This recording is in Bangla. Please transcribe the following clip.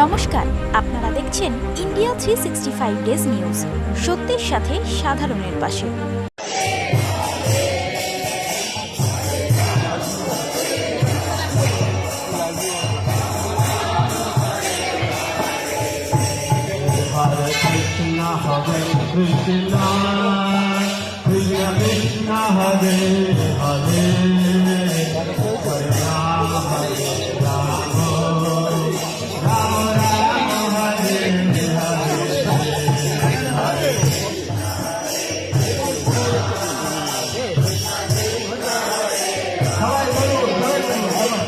নমস্কার আপনারা দেখছেন India three sixty five days news সত্যের সাথে সাধারণের পাশে સવાય બોલો સવાય બોલો